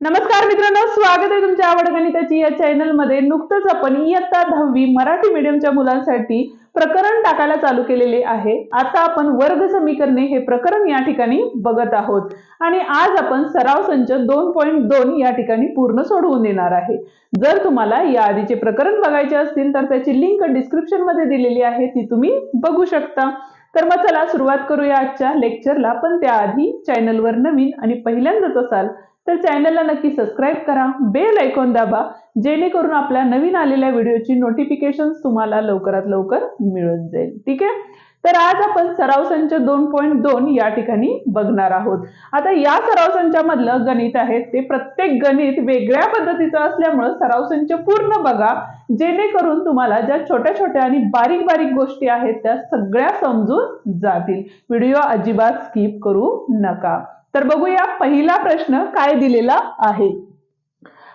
नमस्कार मित्रांनो स्वागत आहे तुमच्या आवड गणिताची या चॅनलमध्ये नुकतंच आपण इयत्ता दहावी मराठी मीडियमच्या मुलांसाठी प्रकरण टाकायला चालू केलेले आहे. आता आपण वर्ग समीकरणे हे प्रकरण या ठिकाणी बघत आहोत. आणि आज आपण सराव संच दोन पॉईंट दोन या ठिकाणी पूर्ण सोडवून देणार आहे. जर तुम्हाला या आधीचे प्रकरण बघायचे असतील तर त्याची लिंक डिस्क्रिप्शनमध्ये दिलेली आहे. ती तुम्ही बघू शकता. तर मग चला सुरुवात करूया आजच्या लेक्चरला पण त्याआधी चॅनलवर नवीन आणि पहिल्यांदाच असाल तर चॅनलला नक्की सबस्क्राईब करा बेल ऐकून दाबा जेणेकरून आपल्या नवीन आलेल्या व्हिडिओची नोटिफिकेशन तुम्हाला लवकरात लवकर मिळून जाईल. ठीक आहे? तर आज आपण सराव संच दोन पॉईंट दोन या ठिकाणी बघणार आहोत. आता या सराव संचामधलं गणित आहे ते प्रत्येक गणित वेगळ्या पद्धतीचं असल्यामुळं सराव संच पूर्ण बघा जेणेकरून तुम्हाला ज्या छोट्या छोट्या आणि बारीक बारीक गोष्टी आहेत त्या सगळ्या समजून जातील. व्हिडिओ अजिबात स्किप करू नका. तर बघूया पहिला प्रश्न काय दिलेला आहे.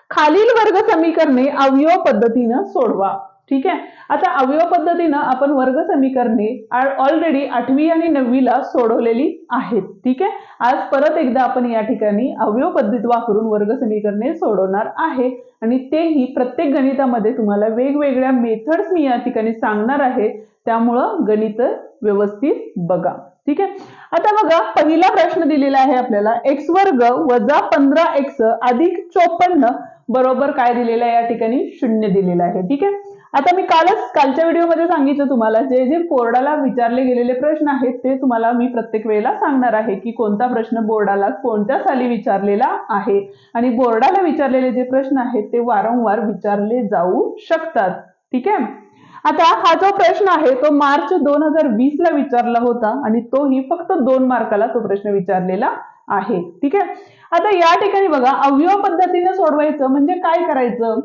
खालील वर्ग समीकरणे अवयव पद्धतीनं सोडवा. ठीक आहे? आता अवयव पद्धतीनं आपण वर्ग समीकरणे ऑलरेडी आठवी आणि नववीला सोडवलेली आहेत. ठीक आहे? आज परत एकदा आपण या ठिकाणी अवयव पद्धत वापरून वर्ग समीकरणे सोडवणार आहे. आणि तेही प्रत्येक गणितामध्ये तुम्हाला वेगवेगळ्या मेथड्स मी या ठिकाणी सांगणार आहे. त्यामुळं गणित व्यवस्थित बघा. ठीक आहे? आता बघा पहिला प्रश्न दिलेला आहे आपल्याला एक्स वर्ग वजा पंधरा एक्स अधिक चोपन्न बरोबर काय दिलेलं आहे या ठिकाणी? शून्य दिलेलं आहे ठीक आहे? आता मी कालच कालच्या व्हिडिओमध्ये सांगितलं तुम्हाला जे जे बोर्डाला विचारले गेलेले प्रश्न आहेत ते तुम्हाला मी प्रत्येक वेळेला सांगणार आहे की कोणता प्रश्न बोर्डाला कोणत्या साली विचारलेला आहे? आणि बोर्डाला विचारलेले जे प्रश्न आहेत ते वारंवार विचारले जाऊ शकतात ठीक आहे? आता हा जो प्रश्न आहे तो मार्च दोन हजार वीस ला विचारला होता आणि तोही फक्त दोन मार्काला तो प्रश्न विचारलेला आहे. ठीक आहे? आता या ठिकाणी बघा अवयव पद्धतीने सोडवायचं म्हणजे काय करायचं?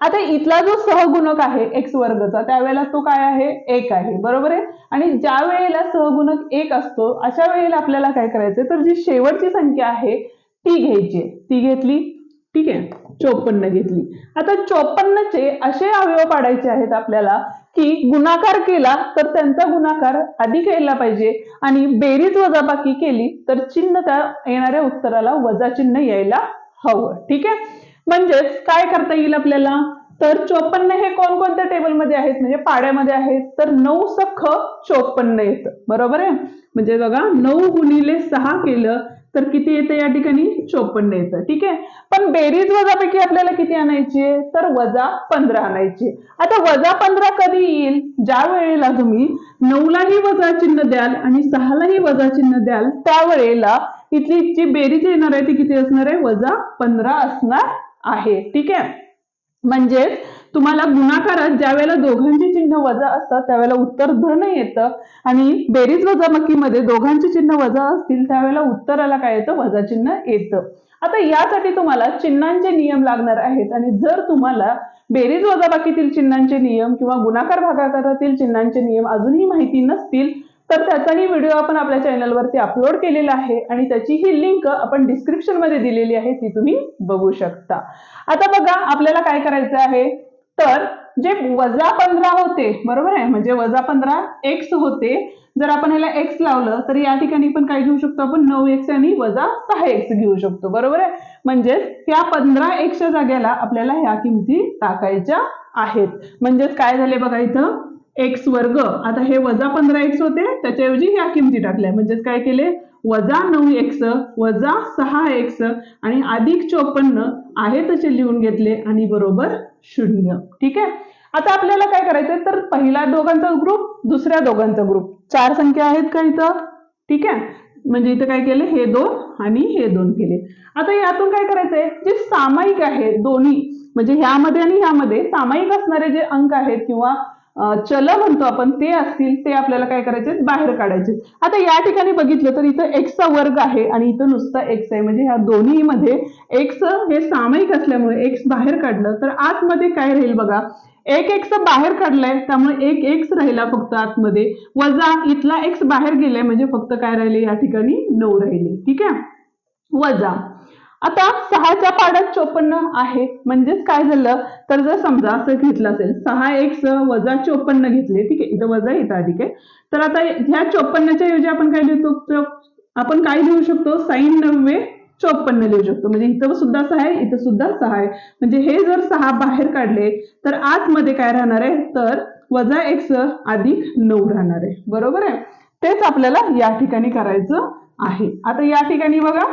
आता इथला जो सहगुणक आहे एक्स वर्गचा त्यावेळेला तो काय आहे? एक आहे. बरोबर आहे? आणि ज्या वेळेला सहगुणक एक असतो अशा वेळेला आपल्याला काय करायचं तर जी शेवटची संख्या आहे ती घ्यायची ती घेतली. ठीक आहे? चोपन्न घेतली. आता चोपन्नचे असे अवयव पाडायचे आहेत आपल्याला की गुणाकार केला तर त्यांचा गुणाकार अधिक यायला पाहिजे आणि बेरीज वजाबाकी केली तर चिन्ह त्या येणाऱ्या उत्तराला वजा चिन्ह यायला हवं. ठीक आहे? म्हणजेच काय करता येईल आपल्याला? तर चोपन्न हे कोणकोणत्या टेबलमध्ये आहेत? म्हणजे पाड्यामध्ये आहेत. तर नऊ सख चोपन्न येतं. बरोबर आहे? म्हणजे बघा नऊ गुणिले सहा केलं तर किती येतं या ठिकाणी? चोपन्न येतं. ठीक आहे? पण बेरीज वजापैकी आपल्याला किती आणायची आहे? तर वजा पंधरा आणायची आता वजा पंधरा कधी येईल? ज्या वेळेला तुम्ही नऊलाही वजा चिन्ह द्याल आणि सहालाही वजा चिन्ह द्याल त्यावेळेला इथली जी बेरीज येणार आहे ती किती असणार आहे? वजा पंधरा असणार आहे. ठीक आहे? म्हणजेच तुम्हाला गुणाकारात ज्या वेळेला दोघांची चिन्ह वजा असतात त्यावेळेला उत्तर धन येतं आणि बेरीज वजाबाकीमध्ये दोघांची चिन्ह वजा असतील त्यावेळेला उत्तराला काय येतं? वजा चिन्ह येतं. आता यासाठी तुम्हाला चिन्हांचे नियम लागणार आहेत आणि जर तुम्हाला बेरीज वजाबाकीतील चिन्हांचे नियम किंवा गुणाकार भागाकारातील चिन्हांचे नियम अजूनही माहिती नसतील तर त्याचाही व्हिडिओ आपण आपल्या चॅनलवरती अपलोड केलेला आहे आणि त्याची ही लिंक आपण डिस्क्रिप्शनमध्ये दिलेली आहे ती तुम्ही बघू शकता. आता बघा आपल्याला काय करायचं आहे? तर जे वजा पंधरा होते बरोबर आहे? म्हणजे वजा पंधरा एक्स होते. जर आपण ह्याला एक्स लावलं तर या ठिकाणी पण काय घेऊ शकतो आपण? नऊ एक्स आणि वजा सहा एक्स घेऊ शकतो. बरोबर आहे? म्हणजेच या पंधरा एक्सच्या जागेला आपल्याला ह्या किमती टाकायच्या आहेत. म्हणजेच काय झाले बघा इथं? एक्स वर्ग. आता हे वजा पंधरा एक्स होते त्याच्याऐवजी ह्या किमती टाकल्या. म्हणजेच काय केले? वजा नऊ एक्स वजा सहा एक्स आणि अधिक चोपन्न आहे तसे लिहून घेतले आणि बरोबर शून्य. ठीक आहे? आता आपल्याला काय करायचंय? तर पहिला दोघांचा ग्रुप दुसऱ्या दोघांचा ग्रुप चार संख्या आहेत का इथं? ठीक आहे? म्हणजे इथं काय केले? हे दोन आणि हे दोन केले. आता यातून काय करायचंय? जे सामायिक आहे दोन्ही म्हणजे ह्यामध्ये आणि ह्यामध्ये सामायिक असणारे जे अंक आहेत किंवा चल म्हणतो आपण ते असतील ते आपल्याला काय करायचे बाहेर काढायचे आता या ठिकाणी बघितलं तर इथं एक्सचा वर्ग आहे आणि इथं नुसता एक्स आहे. म्हणजे ह्या दोन्ही मध्ये एक्स हे सामायिक असल्यामुळे एक्स बाहेर काढलं तर आतमध्ये काय राहील बघा? एक एक्स बाहेर काढलाय त्यामुळे एक एक्स राहिला फक्त आतमध्ये. वजा इथला एक्स बाहेर गेलाय म्हणजे फक्त काय राहिले? या ठिकाणी नऊ राहिले. ठीक आहे? वजा. आता सहाच्या पाड्यात चोपन्न आहे. म्हणजेच काय झालं? तर जर समजा असं घेतलं असेल सहा एक्स वजा चोपन्न घेतले ठीक आहे इथं वजा इथं अधिक आहे. तर आता ह्या चोपन्नच्या ऐवजी आपण काय लिहितो? आपण काय लिहू शकतो? साईन नव्वे चोपन्न लिहू शकतो. म्हणजे इथं सुद्धा सहा आहे इथं सुद्धा सहा आहे. म्हणजे हे जर सहा बाहेर काढले तर आतमध्ये काय राहणार आहे? तर वजा एक्स अधिक नऊ राहणार आहे. बरोबर आहे? तेच आपल्याला या ठिकाणी करायचं आहे. आता या ठिकाणी बघा.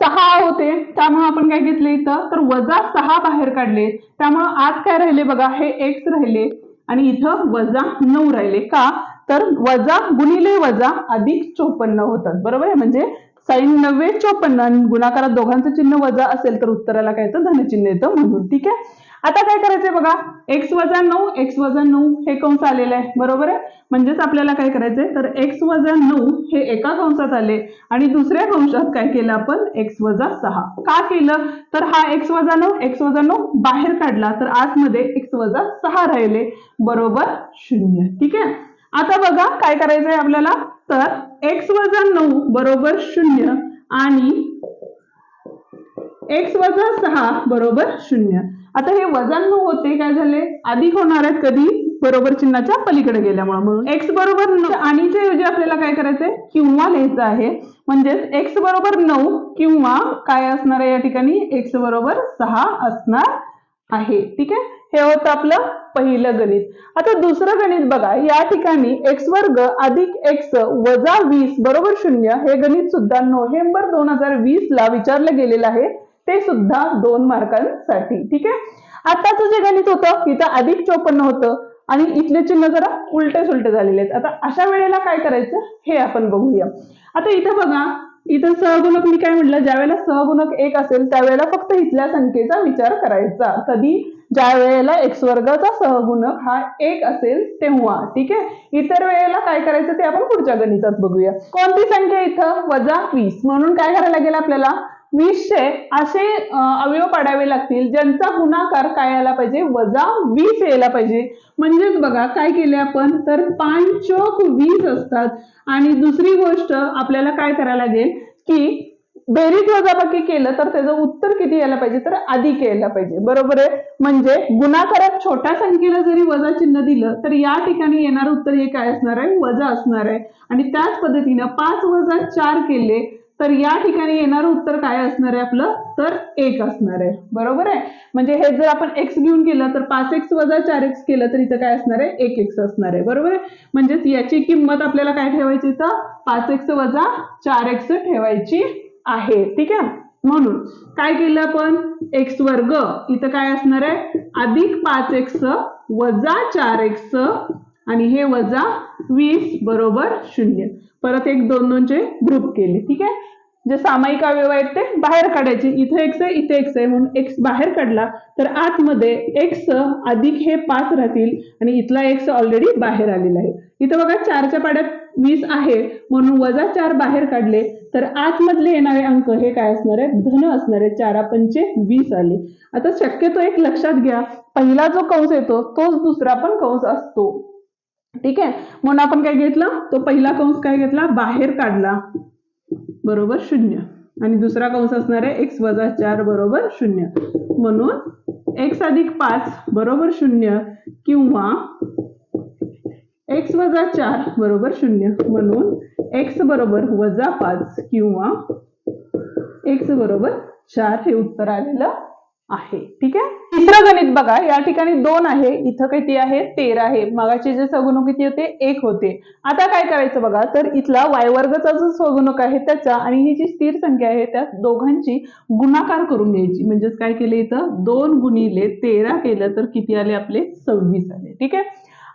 सहा होते त्यामुळे आपण काय घेतले इथं? तर वजा सहा बाहेर काढले. त्यामुळे आज काय राहिले बघा हे एक्स राहिले आणि इथं वजा नऊ राहिले. का? तर वजा गुणिले वजा अधिक चोपन्न होतात. बरोबर आहे? म्हणजे साईन नव्वे चोपन्न गुणाकारात दोघांचं चिन्ह वजा असेल तर उत्तराला काय येतं? धनचिन्ह येतं म्हणून. ठीक आहे? आता काय करायचंय बघा एक्स वजा नऊ एक्स वजा नऊ हे कंस आलेलं आहे बरोबर आहे? म्हणजेच आपल्याला काय करायचंय? तर एक्स वजा नऊ हे एका कंसात आले आणि दुसऱ्या कंसात काय केलं आपण? एक्स वजा सहा. का केलं? तर हा एक्स वजा नऊ एक्स वजा नऊ बाहेर काढला तर आतमध्ये एक्स वजा सहा राहिले बरोबर शून्य. ठीक आहे? आता बघा काय करायचंय आपल्याला? तर एक्स वजा नऊ बरोबर शून्य आणि एक्स वजा सहा बरोबर शून्य. आता हे वजन होते काय झाले? अधिक होणार आहेत कधी? बरोबर चिन्हाच्या पलीकडे गेल्यामुळे म्हणून. एक्स बरोबर नऊ. आणीच्या ऐवजी आपल्याला काय करायचंय? किंवा लिहायचं आहे. म्हणजेच एक्स बरोबर नऊ किंवा काय असणार आहे या ठिकाणी? एक्स बरोबर सहा असणार आहे. ठीक आहे? हे होतं आपलं पहिलं गणित. आता दुसरं गणित बघा. या ठिकाणी एक्स वर्ग अधिक एक्स वजा वीस बरोबर शून्य हे गणित सुद्धा नोव्हेंबर दोन हजार वीस ला विचारलं गेलेलं आहे. ते सुद्धा दोन मार्कांसाठी ठीक आहे? आताचं जे गणित होतं इथं अधिक चोपन्न होतं आणि इथले चिन्ह जरा उलटे सुलटे झालेले आहेत. आता अशा वेळेला काय करायचं हे आपण बघूया. आता इथं बघा इथं सहगुणक मी काय म्हटलं ज्यावेळेला सहगुणक एक असेल त्यावेळेला फक्त इथल्या संख्येचा विचार करायचा. कधी? ज्या वेळेला एक्स वर्गाचा सहगुणक हा एक असेल तेव्हा ठीक आहे? इतर वेळेला काय करायचं ते आपण पुढच्या गणितात बघूया. कोणती संख्या इथं? वजा वीस. म्हणून काय करायला लागेल आपल्याला? वीसशे असे अवयव पाडावे लागतील ज्यांचा गुणाकार काय आला पाहिजे? वजा वीस यायला पाहिजे. म्हणजेच बघा काय केले आपण? तर पाच चोक वीस असतात. आणि दुसरी गोष्ट आपल्याला काय करायला लागेल? की बेरीज वजाबाकी केलं तर त्याचं उत्तर किती यायला पाहिजे? तर अधिक यायला पाहिजे. बरोबर आहे? म्हणजे गुणाकारात छोट्या संख्येला जरी वजा चिन्ह दिलं तर या ठिकाणी येणारं उत्तर हे काय असणार आहे? वजा असणार आहे. आणि त्याच पद्धतीनं पाच वजा चार केले तर या ठिकाणी येणारं उत्तर काय असणार आहे आपलं? तर एक असणार आहे. बरोबर आहे? म्हणजे हे जर आपण एक्स घेऊन केलं तर पाच एक्स वजा चार एक्स केलं तर इथं काय असणार आहे? एक एक्स असणार आहे. बरोबर आहे? म्हणजेच याची किंमत आपल्याला काय ठेवायची तर पाच एक्स वजा चार एक्स ठेवायची आहे. ठीक आहे? म्हणून काय केलं आपण? एक्स वर्ग इथं काय असणार आहे? अधिक पाच एक्स वजा चार एक्स आणि हे वजा वीस बरोबर शून्य. परत एक दोन दोनचे ग्रुप केले. ठीक आहे? जे सामायिक अवयव आहेत ते बाहेर काढायचे. इथे एक्स आहे इथे एक्स आहे. म्हणून एक्स बाहेर काढला तर आतमध्ये एक्स अधिक हे पाच राहतील आणि इथला एक्स ऑलरेडी बाहेर आलेला आहे. इथं बघा चारच्या पाड्यात वीस आहे. म्हणून वजा चार बाहेर काढले तर आतमधले येणारे अंक हे काय असणार आहे धन असणार आहे चारा पंचे वीस आले. आता शक्यतो एक लक्षात घ्या पहिला जो कंस येतो तोच दुसरा पण कंस असतो. ठीक आहे? म्हणून आपण काय घेतलं? तो पहिला कंस काय घेतला? बाहेर काढला. बरोबर शून्य. आणि दुसरा कंस असणार आहे एक्स वजा चार बरोबर शून्य. म्हणून एक्स अधिक पाच बरोबर शून्य किंवा एक्स वजा चार बरोबर शून्य. म्हणून एक्स बरोबर वजा पाच किंवा एक्स बरोबर चार हे उत्तर आलेलं आहे. ठीक आहे? तिसरं गणित बघा. या ठिकाणी दोन आहे. इथं किती आहे? तेरा आहे. मगाचे जे सगुणक किती होते? एक होते. आता काय करायचं बघा? तर इथला वाय वर्गाचा जो सगुणक आहे त्याचा आणि ही जी स्थिर संख्या आहे त्या दोघांची गुणाकार करून घ्यायची. म्हणजेच काय केलं इथं? दोन गुणिले तेरा केलं तर किती आले आपले? सव्वीस आले. ठीक आहे?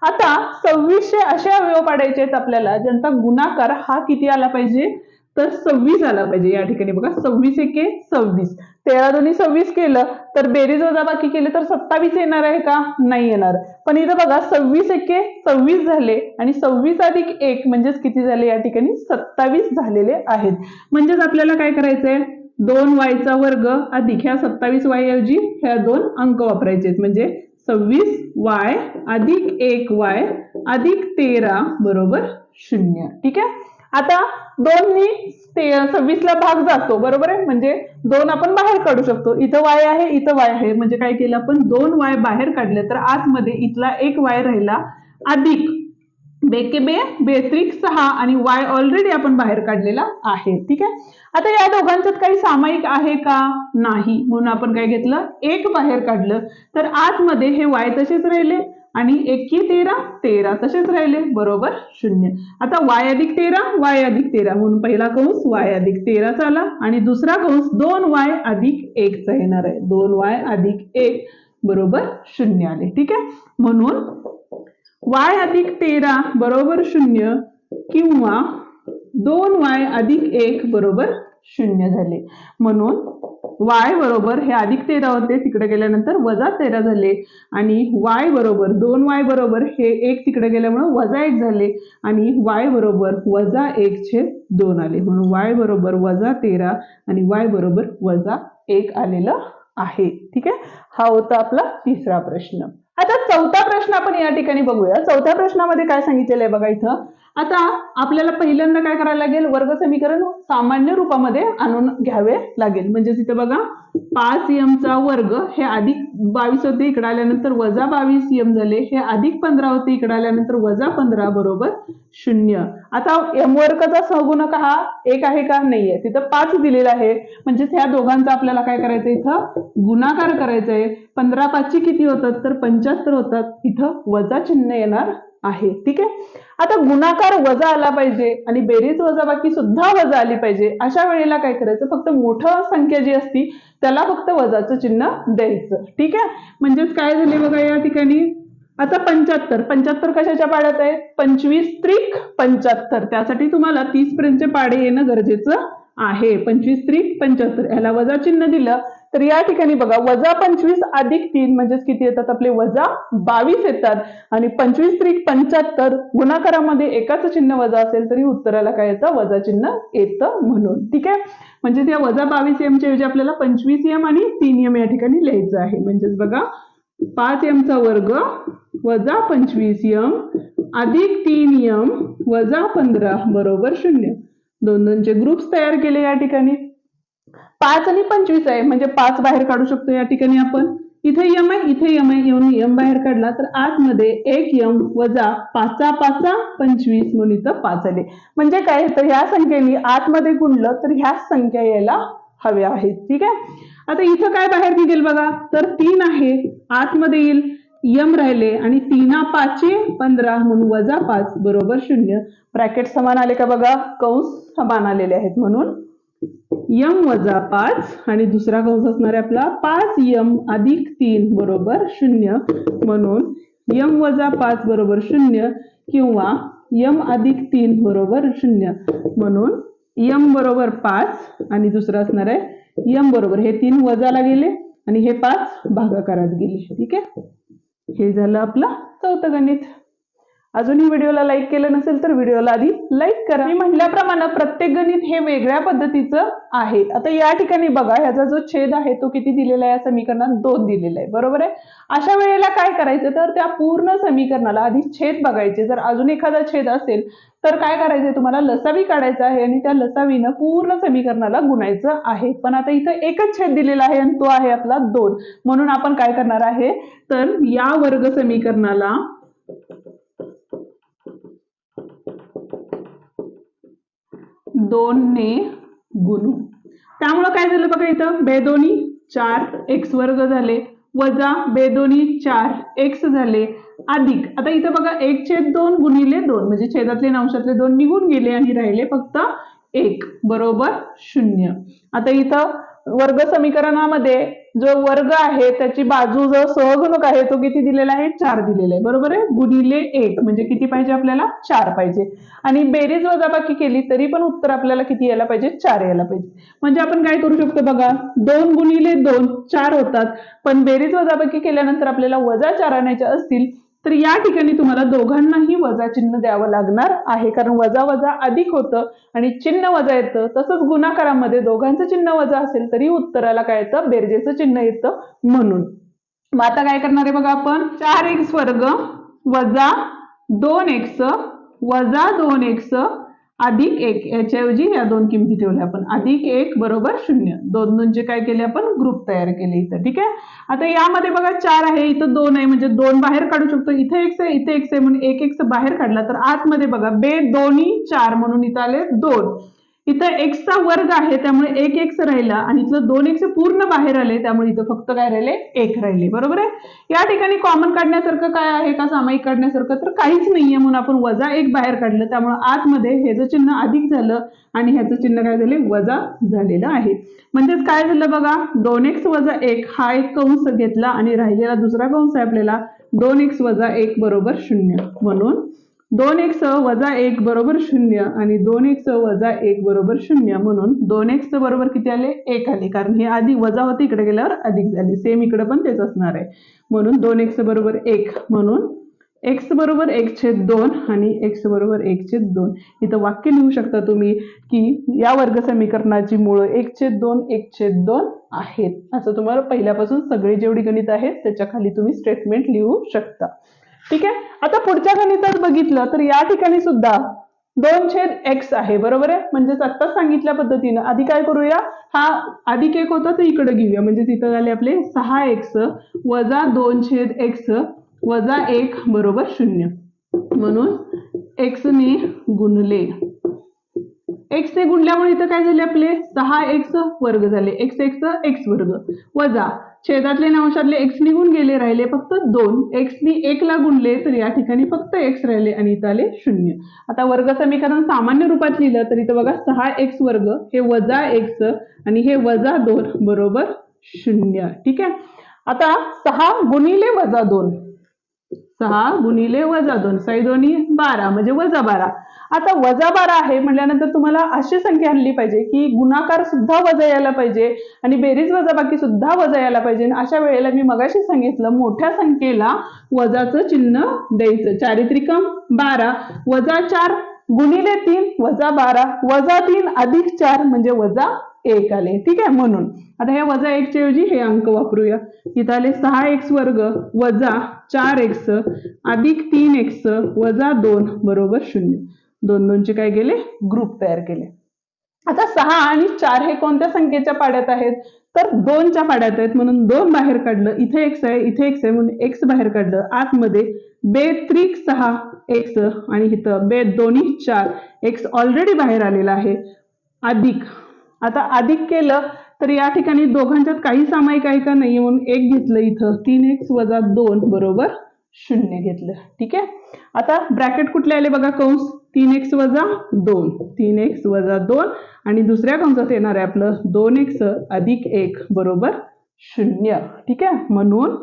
आता सव्वीसशे असे अवयव पाडायचे आहेत आपल्याला ज्यांचा गुणाकार हा किती आला पाहिजे? तर सव्वीस आला पाहिजे. या ठिकाणी बघा. सव्वीस एके सव्वीस. तेरा दोन्ही सव्वीस केलं तर बेरीज वजाबाकी केली तर सत्तावीस येणार आहे का? नाही येणार. पण इथं बघा सव्वीस एके सव्वीस झाले आणि सव्वीस अधिक एक म्हणजेच किती झाले या ठिकाणी? सत्तावीस झालेले आहेत. म्हणजेच आपल्याला काय करायचंय? दोन वायचा वर्ग अधिक ह्या सत्तावीस वाय ऐवजी ह्या दोन अंक वापरायचे म्हणजे सव्वीस वाय अधिक एक वाय अधिक तेरा बरोबर शून्य. ठीक आहे? आता दोननी ते सव्वीसला भाग जातो बरोबर आहे? म्हणजे दोन आपण बाहेर काढू शकतो. इथं वाय आहे इथं वाय आहे. म्हणजे काय केलं आपण? दोन वाय बाहेर काढले तर आतमध्ये इथला एक वाय राहिला अधिक. बेके बे बेत्रिक सहा आणि वाय ऑलरेडी आपण बाहेर काढलेला आहे. ठीक आहे? आता या दोघांच्यात काही सामायिक आहे का? नाही. म्हणून आपण काय घेतलं? एक बाहेर काढलं. तर आतमध्ये हे वाय तसेच राहिले. आणि एकी तेरा तेरा तसेच राहिले बरोबर शून्य. आता वाय अधिक तेरा वाय अधिक तेरा. म्हणून पहिला कंस वाय अधिक तेराचा आला आणि दुसरा कंस दोन वाय अधिक एकचा येणार आहे. दोन वाय अधिक एक बरोबर शून्य आले. ठीक आहे? म्हणून वाय अधिक तेरा बरोबर शून्य किंवा दोन वाय अधिक एक बरोबर शून्य झाले. म्हणून वाय बरोबर हे अधिक तेरा होते तिकडे गेल्यानंतर वजा तेरा झाले. आणि वाय बरोबर दोन वाय बरोबर हे एक तिकडे गेल्यामुळे वजा एक झाले. आणि वाय बरोबर वजा एक छेद दोन आले. म्हणून वाय बरोबर वजा तेरा आणि वाय बरोबर वजा एक आलेलं आहे. ठीक आहे? हा होता आपला तिसरा प्रश्न. आता चौथा प्रश्न आपण या ठिकाणी बघूया. चौथ्या प्रश्नामध्ये काय सांगितलेलं आहे बघा इथं? आता आपल्याला पहिल्यांदा काय करायला लागेल? वर्ग समीकरण सामान्य रूपामध्ये आणून घ्यावे लागेल. म्हणजे तिथे बघा पाच चा वर्ग हे अधिक बावीस होते इकडे आल्यानंतर वजा बावीस यम झाले. हे अधिक पंधरा होते इकडे आल्यानंतर वजा पंधरा बरोबर शून्य. आता एम वर्गचा सहगुणक हा एक आहे का? नाहीये. तिथं पाच दिलेला आहे. म्हणजेच ह्या दोघांचा आपल्याला काय करायचं इथं? गुणाकार करायचा आहे पंधरा पाचची किती होतात? तर पंच्याहत्तर होतात. इथं वजा चिन्ह येणार आहे. ठीक आहे? आता गुणाकार वजा आला पाहिजे आणि बेरीज वजा बाकी सुद्धा वजा आली पाहिजे अशा वेळेला काय करायचं? फक्त मोठं संख्या जी असती त्याला फक्त वजाचं चिन्ह द्यायचं. ठीक आहे? म्हणजेच काय झाले बघा या ठिकाणी? आता पंच्याहत्तर. पंच्याहत्तर कशाच्या पाड्यात आहे? पंचवीस त्रिक पंच्याहत्तर. त्यासाठी तुम्हाला तीस पर्यंतचे पाडे येणं गरजेचं आहे. पंचवीस त्रिक पंच्याहत्तर. याला वजा चिन्ह दिलं तर या ठिकाणी बघा वजा पंचवीस अधिक तीन म्हणजेच किती येतात आपले? वजा बावीस येतात. आणि पंचवीस त्रिक पंच्याहत्तर गुणाकारामध्ये एकाच चिन्ह वजा असेल तरी उत्तराला काय येतं? वजा चिन्ह येतं म्हणून. ठीक आहे? म्हणजे त्या वजा बावीस एमच्या ऐवजी आपल्याला पंचवीस एम आणि तीन एम या ठिकाणी लिहायचं आहे. म्हणजेच बघा पाच एमचा वर्ग वजा पंचवीस यम अधिक तीन यम वजा पंधरा बरोबर शून्य. दोन दोनचे ग्रुप्स तयार केले या ठिकाणी. पाच आणि पंचवीस आहे म्हणजे पाच बाहेर काढू शकतो या ठिकाणी आपण. इथे यम आहे इथे यम आहे येऊन यम बाहेर काढला तर आतमध्ये एक यम वजा पाचा पाचा पंचवीस म्हणून इथं पाच आले. म्हणजे काय तर ह्या संख्येने आतमध्ये गुणलं तर ह्याच संख्या यायला हव्या आहेत. ठीक आहे? आता इथं काय बाहेर निघेल बघा. तर तीन आहे आतमध्ये येईल. यम राहिले आणि तीना पाचशे पंधरा म्हणून वजा पाच बरोबर शून्य. ब्रॅकेट समान आले का बघा? कंस समान आलेले आहेत म्हणून. यम वजा पाच आणि दुसरा कंस असणार आहे आपला पाच यम अधिक तीन बरोबर शून्य म्हणून. यम वजा पाच बरोबर शून्य किंवा यम अधिक तीन बरोबर शून्य म्हणून. यम बरोबर पाच आणि दुसरं असणार आहे यम बरोबर. हे तीन वजाला गेले आणि हे पाच भागाकारात गेले. ठीक आहे? हे झालं आपलं चौथं गणित. अजूनही व्हिडिओला लाईक केलं नसेल तर व्हिडिओला आधी लाईक करा. मी म्हटल्याप्रमाणे प्रत्येक गणित हे वेगळ्या पद्धतीचं आहे. आता या ठिकाणी बघा ह्याचा जो छेद आहे तो किती दिलेला आहे? या समीकरणात दोन दिलेला आहे. बरोबर आहे? अशा वेळेला काय करायचं? तर त्या पूर्ण समीकरणाला आधी छेद बघायचे. जर अजून एखादा छेद असेल तर काय करायचंय? तुम्हाला लसावी काढायचा आहे आणि त्या लसावीनं पूर्ण समीकरणाला गुणायचं आहे. पण आता इथं एकच छेद दिलेला आहे आणि तो आहे आपला दोन. म्हणून आपण काय करणार आहे? तर या वर्ग समीकरणाला दोन ने गुणू. त्यामुळं काय झालं बघा इथं? बेदोनी चार एक्स वर्ग झाले. वजा बेदोनी चार एक्स झाले. अधिक. आता इथं बघा एक छेद दोन गुणिले दोन. म्हणजे छेदातले नवशातले दोन निघून गेले आणि राहिले फक्त एक. बरोबर शून्य. आता इथं वर्ग समीकरणामध्ये जो वर्ग आहे त्याची बाजू जो सहगुणक आहे तो किती दिलेला आहे? चार दिलेला आहे. बरोबर आहे? गुणिले एक. म्हणजे किती पाहिजे आपल्याला? चार पाहिजे. आणि बेरीज वजाबाकी केली तरी पण उत्तर आपल्याला किती यायला पाहिजे? चार यायला पाहिजे. म्हणजे आपण काय करू शकतो बघा? दोन गुणिले दोन चार होतात. पण बेरीज वजाबाकी केल्यानंतर आपल्याला वजा चार आणायच्या असतील तर या ठिकाणी तुम्हाला दोघांनाही वजा चिन्ह द्यावं लागणार आहे. कारण वजा वजा अधिक होतं आणि चिन्ह वजा येतं. तसंच गुणाकारामध्ये दोघांचं चिन्ह वजा असेल तरी उत्तराला काय येतं? बेरजेचं चिन्ह येतं म्हणून. मग आता काय करणार आहे बघा आपण? चार एक्स वर्ग वजा दोन एक्स वजा दोन एक्स अधिक एक याच्याऐवजी या दोन किमती ठेवल्या आपण. अधिक एक बरोबर शून्य. दोन दोनचे काय केले आपण ग्रुप तयार केले इथं. ठीक आहे? आता यामध्ये बघा चार आहे इथं दोन आहे. म्हणजे दोन बाहेर काढू शकतो. इथे एक्स आहे इथे एक्स आहे. म्हणून एक एक्स बाहेर काढला तर आतमध्ये बघा बे दोन्ही चार म्हणून इथं आले दोन. इथं एक्सचा वर्ग आहे त्यामुळे एक एक्स राहिला आणि इथलं दोन एक्स पूर्ण बाहेर आले त्यामुळे इथं फक्त काय राहिले? एक राहिले बरोबर आहे? या ठिकाणी कॉमन काढण्यासारखं काय आहे का? सामायिक काढण्यासारखं तर काहीच नाहीये म्हणून आपण वजा एक बाहेर काढलं त्यामुळे आतमध्ये ह्याचं चिन्ह अधिक झालं आणि ह्याचं चिन्ह काय झाले? वजा झालेलं आहे. म्हणजेच काय झालं बघा? दोन एक्स वजा एक हा एक कंस घेतला आणि राहिलेला दुसरा कंस आहे आपल्याला दोन एक्स वजा एक बरोबर शून्य. म्हणून दोन एक्स वजा एक बरोबर शून्य आणि दोन एक्स वजा एक बरोबर शून्य म्हणून दोन एक्स बरोबर किती आले? एक आले. कारण हे आधी वजा होते इकडे गेल्यावर अधिक झाले. सेम इकडे पण तेच असणार आहे. म्हणून दोन एक्स बरोबर एक म्हणून एक्स बरोबर एक छेद दोन आणि एक्स बरोबर एक छेद दोन. इथं वाक्य लिहू शकता तुम्ही की या वर्ग समीकरणाची मुळं एक छेद दोन एक छेद दोन आहेत. असं तुम्हाला पहिल्यापासून सगळी जेवढी गणित आहेत त्याच्याखाली तुम्ही स्टेटमेंट लिहू शकता. ठीक आहे? आता पुढच्या गणितात बघितलं तर या ठिकाणी सुद्धा दोन छेद एक्स आहे बरोबर आहे? म्हणजेच आत्ताच सांगितल्या पद्धतीनं. आधी काय करूया? हा आधी एक होता तर इकडे घेऊया. म्हणजे तिथं झाले आपले सहा एक्स वजा दोन छेद एक्स वजा एक बरोबर शून्य. म्हणून एक्सने गुणले. एक्स ने गुणल्यामुळे इथं काय झाले आपले? सहा एक्स वर्ग झाले. एक्स एक्स एक्स वर्ग. वजा. छेदातले नावशातले एक्स निघून गेले राहिले फक्त दोन. एक्सनी एकला गुणले तर या ठिकाणी फक्त एक्स राहिले आणि इथं आले शून्य. आता वर्ग समीकरण सामान्य रूपात लिहिलं तर इथं बघा सहा एक्स वर्ग हे वजा एक्स आणि हे वजा दोन बरोबर शून्य. ठीक आहे? आता सहा गुणिले वजा दोन. सहा गुणिले वजा दोन. साई दोन्ही बारा म्हणजे वजा बारा. आता वजा बारा आहे म्हटल्यानंतर तुम्हाला अशी संख्या आणली पाहिजे की गुणाकार सुद्धा वजा यायला पाहिजे आणि बेरीज वजाबाकी सुद्धा वजा यायला पाहिजे. अशा वेळेला मी मगाशी सांगितलं मोठ्या संख्येला वजाचं चिन्ह द्यायचं. चारित्रिकम बारा वजा चार गुणिले तीन वजा बारा वजा तीन अधिक चार म्हणजे वजा एक आले. ठीक आहे? म्हणून. आता ह्या वजा एकच्या ऐवजी हे अंक वापरूया. इथं आले सहा एक्स वर्ग वजा चार एक्स अधिक तीन एक्स वजा दोन बरोबर शून्य. दोन दोनचे काय गेले ग्रुप तयार केले. आता सहा आणि चार हे कोणत्या संख्येच्या पाड्यात आहेत? तर दोनच्या पाड्यात आहेत. म्हणून दोन बाहेर काढलं इथे एक्स आहे इथे एक्स आहे. म्हणून एक्स बाहेर काढलं. आतमध्ये बे त्रिक सहा एक्स आणि इथं बे दोन्ही चार एक्स ऑलरेडी बाहेर आलेला आहे. अधिक आता अधिक केलं तर या ठिकाणी दोघांच्यात काही सामायिक आहे का नाही म्हणून एक घेतलं इथं. तीन एक्स वजा दोन बरोबर शून्य घेतलं. ठीक आहे? आता ब्रॅकेट कुठले आले बघा कंस? तीन एक्स वजा दोन. तीन एक्स वजा दोन. आणि दुसऱ्या कंसात येणार आहे आपलं दोन एक्स अधिक एक बरोबर शून्य. ठीक आहे? म्हणून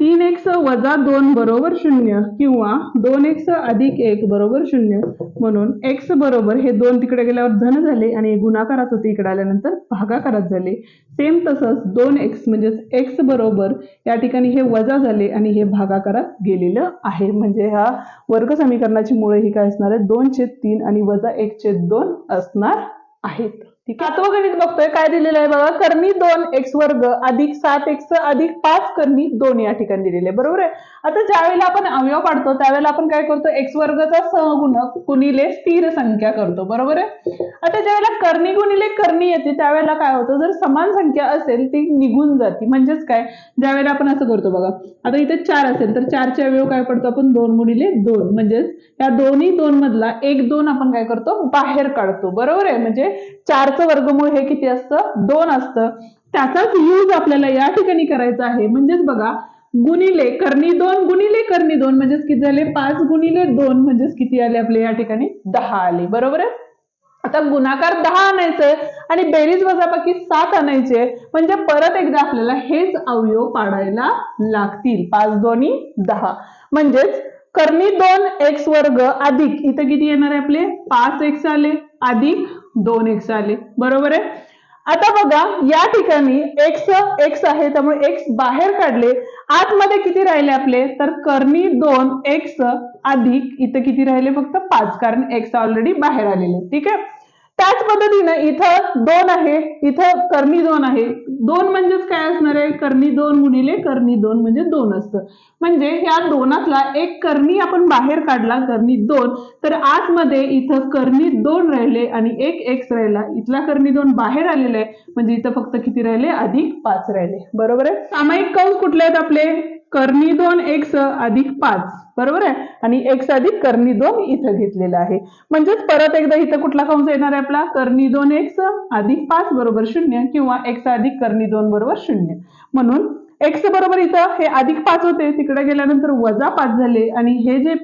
तीन एक्स वजा दोन बरोबर शून्य किंवा दोन एक्स अधिक एक बरोबर शून्य. म्हणून एक्स बरोबर हे दोन तिकडे गेल्यावर धन झाले आणि गुणाकारात होते इकडे आल्यानंतर भागाकारात झाले. सेम तसंच दोन एक्स म्हणजेच एक्स बरोबर या ठिकाणी हे वजा झाले आणि हे भागाकारात गेलेलं आहे. म्हणजे ह्या वर्ग समीकरणाची मुळे ही काय असणार आहे दोन छेद तीन आणि वजा एक छेद दोन असणार आहेत. ठीक आहे. सातवं बघतोय काय दिलेलं आहे बघा. कर्णी दोन एक्स वर्ग अधिक सात एक्स अधिक पाच कर्णी दोन या ठिकाणी दिलेले आहे. बरोबर आहे? आता ज्यावेळेला आपण अवयव पाडतो त्यावेळेला आपण काय करतो? एक्स वर्गचा सहगुणक गुणिले स्थिर संख्या करतो. बरोबर आहे? आता ज्यावेळेला कर्णी गुणिले कर्णी येते त्यावेळेला काय होतं? जर समान संख्या असेल ती निघून जाते. म्हणजेच काय? ज्यावेळेला आपण असं करतो बघा. आता इथे चार असेल तर चारचे अवयव काय पडतो? आपण दोन गुणिले दोन. म्हणजेच या दोन्ही दोन मधला एक दोन आपण काय करतो? बाहेर काढतो. बरोबर आहे? म्हणजे चारचं वर्गमूळ हे किती असतं? दोन असतं. त्याचाच यूज आपल्याला या ठिकाणी करायचा आहे. म्हणजेच बघा गुणिले कर्णी दोन गुणिले कर्णी दोन म्हणजेच किती झाले पाच गुणिले दोन म्हणजेच किती आले आपले या ठिकाणी? दहा आले. बरोबर आहे? आता गुणाकार दहा आणायचंय आणि बेरीज वजाबाकी सात आणायचे म्हणजे परत एकदा आपल्याला हेच अवयव पाडायला लागतील. पाच दोन्ही दहा. म्हणजेच कर्णी दोन एक्स वर्ग अधिक. इथं किती येणार आहे आपले? पाच एक्स आले. अधिक दोन एक्स आले. बरोबर आहे? आता बघा या ठिकाणी एक्स एक्स आहे त्यामुळे एक्स बाहेर काढले. आतमध्ये किती राहिले आपले? तर कर्णी दोन एक्स अधिक इथं किती राहिले? फक्त पाच. कारण एक्स ऑलरेडी बाहेर आलेले. ठीक आहे? त्याच पद्धतीनं इथं दोन आहे इथं कर्णी दोन आहे. दोन म्हणजेच काय असणार आहे? कर्णी दोन गुणिले कर्णी दोन म्हणजे दोन असतं. म्हणजे ह्या दोनातला एक कर्मी आपण बाहेर काढला कर्मी दोन तर आतमध्ये इथं कर्णी दोन राहिले आणि एक एक्स राहिला. इथला कर्णी दोन बाहेर आलेला आहे म्हणजे इथं फक्त किती राहिले? अधिक पाच राहिले. बरोबर आहे? सामायिक कंस कुठले आहेत आपले? कर्मी दोन एक्स अधिक पाच. बरोबर आहे? आणि एक्स अधिक कर्णी दोन इथं घेतलेलं आहे. म्हणजेच परत एकदा इथं कुठला कंस येणार आहे आपला? कर्णी दोन एक्स अधिक पाच बरोबर शून्य किंवा एक्स अधिक कर्णी दोन बरोबर शून्य. म्हणून एक्स बरोबर इथं हे अधिक पाच होते तिकडे गेल्यानंतर वजा पाच झाले आणि हे जे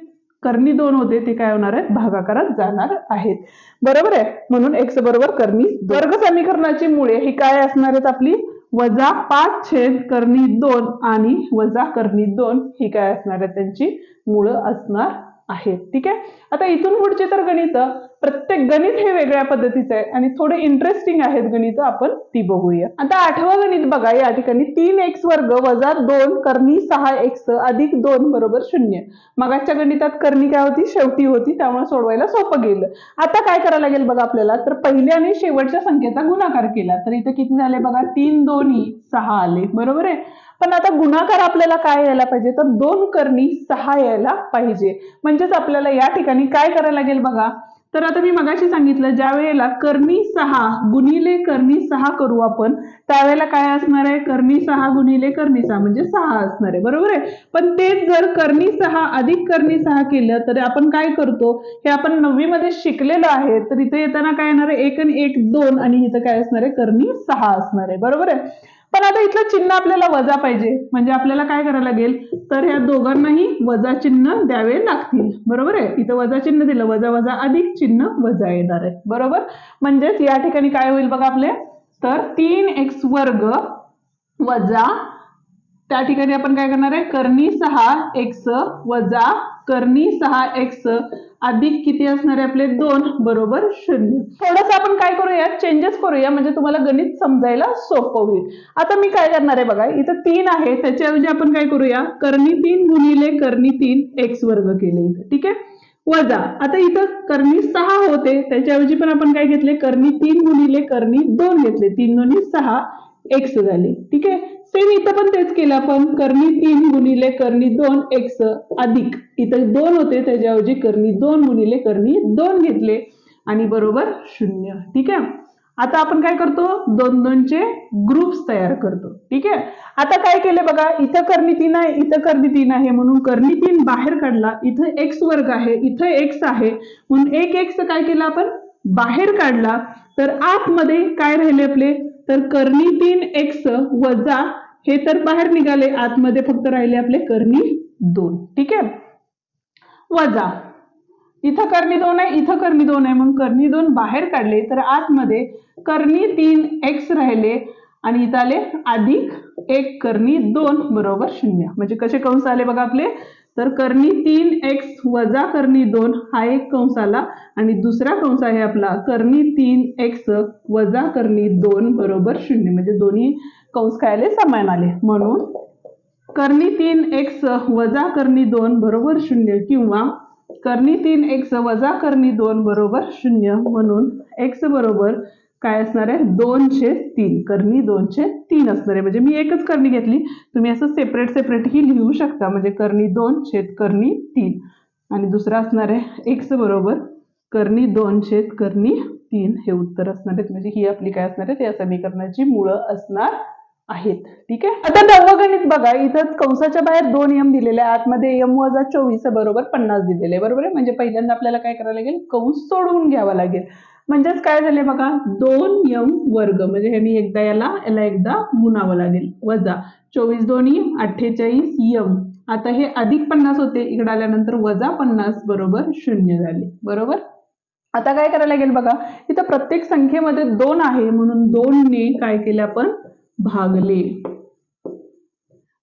कर्णी दोन होते ते काय होणार आहेत? भागाकारात जाणार आहेत. बरोबर आहे? म्हणून एक्स बरोबर कर्णी वर्ग समीकरणाची मुळे ही काय असणार आहेत आपली? वजा पाच छेद करणी दोन आणि वजा करणी दोन ही काय असणार आहे? त्यांची मुळं असणार आहेत ठीक आहे? आता इथून पुढचे तर गणित प्रत्येक गणित हे वेगळ्या पद्धतीचं आहे आणि थोडे इंटरेस्टिंग आहेत गणित आपण ती बघूया. आता आठवं गणित बघा या ठिकाणी तीन एक्स वर्ग वजा दोन कर्णी सहा एक्स अधिक दोन बरोबर शून्य. मगाच्या गणितात कर्णी काय होती? शेवटी होती त्यामुळे सोडवायला सोपं गेलं. आता काय करायला लागेल बघा आपल्याला? तर पहिल्या आणि शेवटच्या संख्येचा गुणाकार केला. तर इथं किती झाले बघा? तीन दोन्ही सहा आले. बरोबर आहे? पण आता गुणाकार आपल्याला काय यायला पाहिजे? तर दोन कर्णी सहा यायला पाहिजे. म्हणजेच आपल्याला या ठिकाणी काय करायला लागेल बघा? तर आता मी मगाशी सांगितलं ज्या वेळेला कर्णी सहा गुणिले कर्णी सहा करू आपण त्यावेळेला काय असणार आहे? कर्णी सहा गुणिले कर्णी सहा म्हणजे सहा असणार आहे. बरोबर आहे? पण तेच जर कर्णी सहा अधिक कर्णी सहा केलं तर आपण काय करतो? हे आपण नववी मध्ये शिकलेलं आहे तर इथे येताना काय येणार आहे? एक आणि एक दोन आणि इथं काय असणार आहे? कर्णी सहा असणार आहे. बरोबर आहे? पण आता इथलं चिन्ह आपल्याला वजा पाहिजे. म्हणजे आपल्याला काय करायला लागेल? तर ह्या दोघांनाही वजा चिन्ह द्यावे लागतील. बरोबर आहे? इथं वजा चिन्ह दिलं वजा वजा अधिक चिन्ह वजा येणार आहे. बरोबर? म्हणजेच या ठिकाणी काय होईल बघा आपले? तर तीन एक्स वर्ग वजा त्या ठिकाणी आपण काय करणार आहे? कर्णी सहा एक्स वजा कर्णी सहा एक्स अधिक किती असणार आहे आपले? दोन बरोबर शून्य. थोडंसं आपण काय करूया? चेंजेस करूया. म्हणजे तुम्हाला गणित समजायला सोपं होईल. आता मी काय करणार आहे बघा? इथं तीन आहे. त्याच्याऐवजी आपण काय करूया? कर्णी तीन गुणिले कर्णी तीन एक्स वर्ग केले इथं. ठीक आहे? वजा. आता इथं कर्णी सहा होते. त्याच्याऐवजी पण आपण काय घेतले? कर्णी तीन गुणिले कर्णी दोन घेतले. तीन दोन्ही सहा एक्स झाले. ठीक आहे? सेम इथं पण तेच केलं आपण. कर्णी तीन गुणिले कर्णी दोन एक्स अधिक. इथं दोन होते त्याच्याऐवजी कर्णी दोन गुणिले कर्णी दोन घेतले. आणि बरोबर शून्य. ठीक आहे? आता आपण काय करतो? दोन दोनचे ग्रुप्स तयार करतो. ठीक आहे? आता काय केलं बघा? इथं कर्णी तीन आहे इथं कर्णी तीन आहे. म्हणून कर्णी तीन बाहेर काढला. इथं एक्स वर्ग आहे इथं एक्स आहे. म्हणून एक एक्स काय केलं आपण? बाहेर काढला. तर आतमध्ये काय राहिले आपले? तर कर्णी तीन एक्स वजा हे तर बाहेर निघाले आतमध्ये फक्त राहिले आपले कर्णी दोन. ठीक आहे? वजा. इथं कर्णी दोन आहे इथं कर्णी दोन आहे म्हणून कर्णी दोन बाहेर काढले तर आतमध्ये कर्णी तीन एक्स राहिले आणि इथं आले अधिक एक कर्णी दोन बरोबर शून्य. म्हणजे कसे कंस आले बघा आपले? तर कर्णी तीन एक्स वजा कर्णी दोन हा एक कंस आला. आणि दुसरा कंस आहे आपला कर्णी तीन एक्स वजा कर्णी दोन बरोबर शून्य. म्हणजे दोन्ही कंस खायला समान आले. म्हणून कर्णी तीन एक्स वजा कर्णी दोन बरोबर शून्य किंवा कर्णी तीन एक्स वजा कर्णी दोन बरोबर शून्य म्हणून एक्स बरोबर काय असणार आहे? दोनशे तीन. कर्णी दोनशे तीन असणार आहे. म्हणजे मी एकच कर्णी घेतली. तुम्ही असं सेपरेट सेपरेट ही लिहू शकता. म्हणजे कर्णी दोन छेद कर्णी तीन. आणि दुसरा असणार आहे एक्स बरोबर. कर्णी दोन छेद कर्णी तीन. हे उत्तर असणार आहेत म्हणजे ही आपली काय असणार आहे? या समीकरणाची मुळं असणार आहेत. ठीक आहे? आता नववं गणित बघा. इथं कंसाच्या बाहेर दोन यम दिलेले आहे आतमध्ये यम वजा चोवीस बरोबर पन्नास दिलेले बरोबर आहे? म्हणजे पहिल्यांदा आपल्याला काय करायला लागेल? कंस सोडवून घ्यावा लागेल. म्हणजेच काय झाले बघा दोन यम वर्ग म्हणजे ह्यांनी एकदा याला याला एकदा गुणावं लागेल. वजा. चोवीस दोन्ही अठ्ठेचाळीस यम. आता हे अधिक पन्नास होते इकडे आल्यानंतर वजा पन्नास बरोबर शून्य झाले. बरोबर? आता काय करायला लागेल बघा इथं प्रत्येक संख्येमध्ये दोन आहे म्हणून दोनने काय केलं आपण? भागले.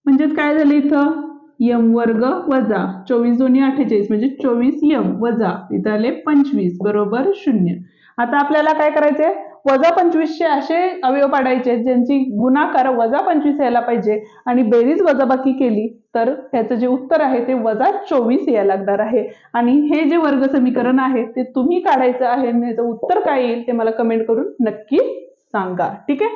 म्हणजेच काय झालं इथं? यम वर्ग वजा. चोवीस दोन्ही अठ्ठेचाळीस म्हणजे चोवीस यम वजा. इथं आले पंचवीस बरोबर शून्य. आता आपल्याला काय करायचंय? वजा पंचवीसशे असे अवयव पाडायचे ज्यांची गुणाकार वजा पंचवीस यायला पाहिजे आणि बेरीज वजाबाकी केली तर ह्याचं जे उत्तर आहे ते वजा चोवीस यायला लागणार आहे. आणि हे जे वर्ग समीकरण आहे ते तुम्ही काढायचं आहे याचं उत्तर काय येईल ते मला कमेंट करून नक्की सांगा. ठीक आहे?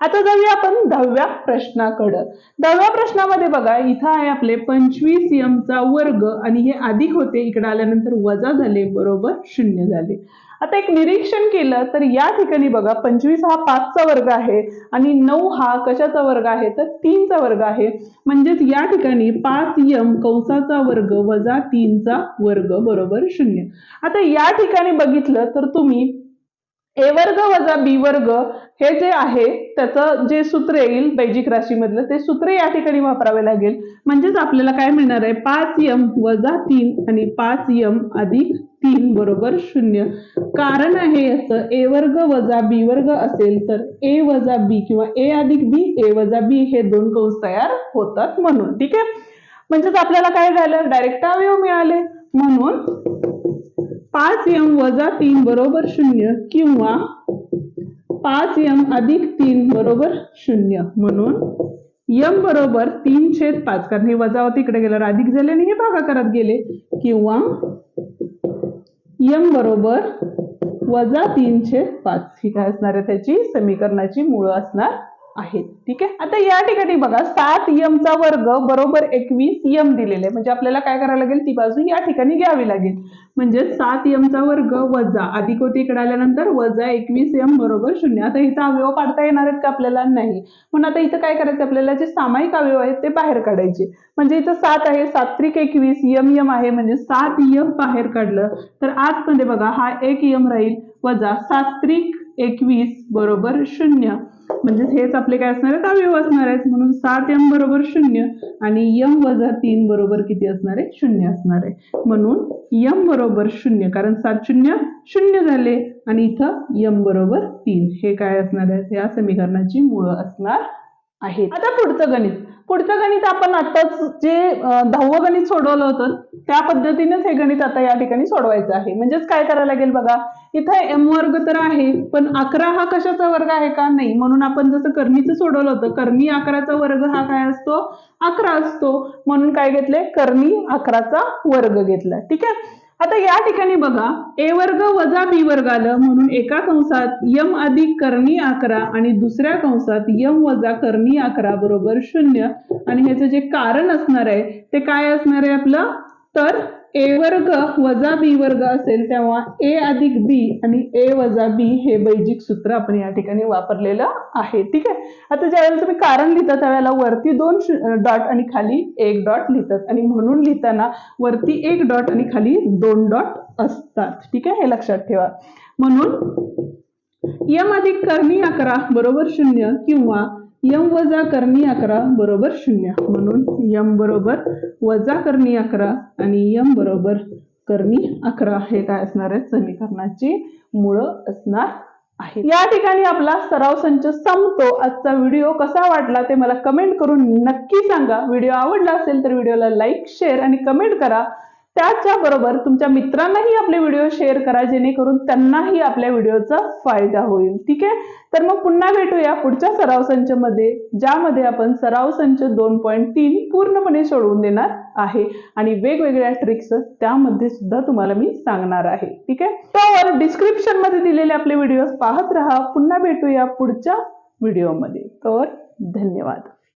आता जाऊया आपण दहाव्या प्रश्नाकडं. दहाव्या प्रश्नामध्ये बघा इथं आहे आपले पंचवीस चा वर्ग आणि हे अधिक होते इकडे आल्यानंतर वजा झाले बरोबर शून्य झाले. आता एक निरीक्षण केलं तर या ठिकाणी बघा पंचवीस हा पाचचा वर्ग आहे आणि नऊ हा कशाचा वर्ग आहे? तर तीनचा वर्ग आहे. म्हणजेच या ठिकाणी पाच यम कंसाचा वर्ग वजा तीनचा वर्ग बरोबर शून्य. आता या ठिकाणी बघितलं तर तुम्ही ए वर्ग वजा बी वर्ग हे जे आहे त्याचं जे सूत्र येईल बैजिक राशीमधलं ते सूत्र या ठिकाणी वापरावे लागेल. म्हणजेच आपल्याला काय मिळणार आहे? पाच यम वजा तीन आणि पाच यम अधिक तीन बरोबर शून्य. कारण आहे याचं ए वर्ग वजा बी वर्ग असेल तर ए वजा बी किंवा ए अधिक बी ए वजा बी हे दोन कंस तयार होतात म्हणून. ठीक आहे? म्हणजेच आपल्याला काय झालं? डायरेक्ट अवयव मिळाले. म्हणून पाच यम वजा तीन बरोबर शून्य किंवा पाच यम अधिक तीन बरोबर शून्य. म्हणून यम बरोबर तीन छेद पाच कारण हे वजा होते इकडे गेल्यावर अधिक झाले आणि हे भागाकारात गेले. किंवा यम बरोबर वजा तीनशे पाच. ही काय असणार आहे त्याची? समीकरणाची मुळं असणार आहेत. ठीक आहे? आता या ठिकाणी बघा सात यमचा वर्ग बरोबर एकवीस यम दिलेले. म्हणजे आपल्याला काय करायला लागेल? ती बाजू या ठिकाणी घ्यावी लागेल. म्हणजे सात यमचा वर्ग वजा अधिक होती इकडे आल्यानंतर वजा एकवीस यम बरोबर शून्य. आता इथं अवयव पाडता येणार आहेत का आपल्याला? नाही. म्हणून आता इथं काय करायचं? आपल्याला जे सामायिक अवयव आहेत ते बाहेर काढायचे. म्हणजे इथं सात आहे सात्रिक एकवीस यम यम आहे. म्हणजे सात यम बाहेर काढलं. तर आतमध्ये बघा हा एक यम राहील. वजा सात्रिक एकवीस बरोबर शून्य. म्हणजेच हेच आपले काय असणार आहेत? अवयव असणार आहेत. म्हणून सात यम बरोबर शून्य आणि यम वजा तीन बरोबर किती असणार आहे? शून्य असणार आहे. म्हणून यम बरोबर शून्य कारण सात शून्य शून्य झाले. आणि इथं यम बरोबर तीन. हे काय असणार आहे या समीकरणाची मुळं असणार आहेत. आता पुढचं गणित. पुढचं गणित आपण आताच जे दहावं गणित सोडवलं होतं त्या पद्धतीनेच हे गणित आता या ठिकाणी सोडवायचं आहे. म्हणजेच काय करायला लागेल बघा इथं एम वर्ग तर आहे पण अकरा हा कशाचा वर्ग आहे का? नाही. म्हणून आपण जसं कर्णीचं सोडवलं होतं कर्णी अकराचा वर्ग हा काय असतो? अकरा असतो. म्हणून काय घेतलंय? कर्णी अकराचा वर्ग घेतला ठीक आहे? आता या ठिकाणी बघा ए वर्ग वजा बी वर्ग आलं म्हणून एका कंसात यम अधिक कर्णी अकरा आणि दुसऱ्या कंसात यम वजा कर्णी अकरा बरोबर शून्य. आणि ह्याचं जे कारण असणार आहे ते काय असणार आहे आपलं? तर ए वर्ग वजा बी वर्ग असेल तेव्हा ए अधिक बी आणि ए वजा बी हे बैजिक सूत्र आपण या ठिकाणी वापरलेलं आहे. ठीक आहे? आता ज्यावेळेला तुम्ही कारण लिहिता त्यावेळेला वरती दोन डॉट आणि खाली एक डॉट लिहितात. आणि म्हणून लिहिताना वरती एक डॉट आणि खाली दोन डॉट असतात. ठीक आहे? हे लक्षात ठेवा. म्हणून यम अधिक कर्णी अकरा बरोबर शून्य किंवा यम वजा कर्णी अकरा बरोबर शून्य. म्हणून यम बरोबर वजा कर्णी अकरा आणि यम बरोबर करणी अकरा हे काय असणार आहे समीकरणाची मुळं असणार आहे या ठिकाणी आपला सराव संच संपतो. आजचा व्हिडिओ कसा वाटला ते मला कमेंट करून नक्की सांगा. व्हिडिओ आवडला असेल तर व्हिडिओला लाईक शेअर आणि कमेंट करा. त्याच्याबरोबर तुमच्या मित्रांनाही आपले व्हिडिओ शेअर करा जेणेकरून त्यांनाही आपल्या व्हिडिओचा फायदा होईल. ठीक आहे? तर मग पुन्हा भेटूया पुढच्या सराव संचमध्ये ज्यामध्ये आपण सराव संच दोन पॉईंट तीन पूर्णपणे सोडवून देणार आहे. आणि वेगवेगळ्या ट्रिक्स त्यामध्ये सुद्धा तुम्हाला मी सांगणार आहे. ठीक आहे? त्यावर डिस्क्रिप्शनमध्ये दिलेले आपले व्हिडिओ पाहत राहा. पुन्हा भेटूया पुढच्या व्हिडिओमध्ये तर धन्यवाद.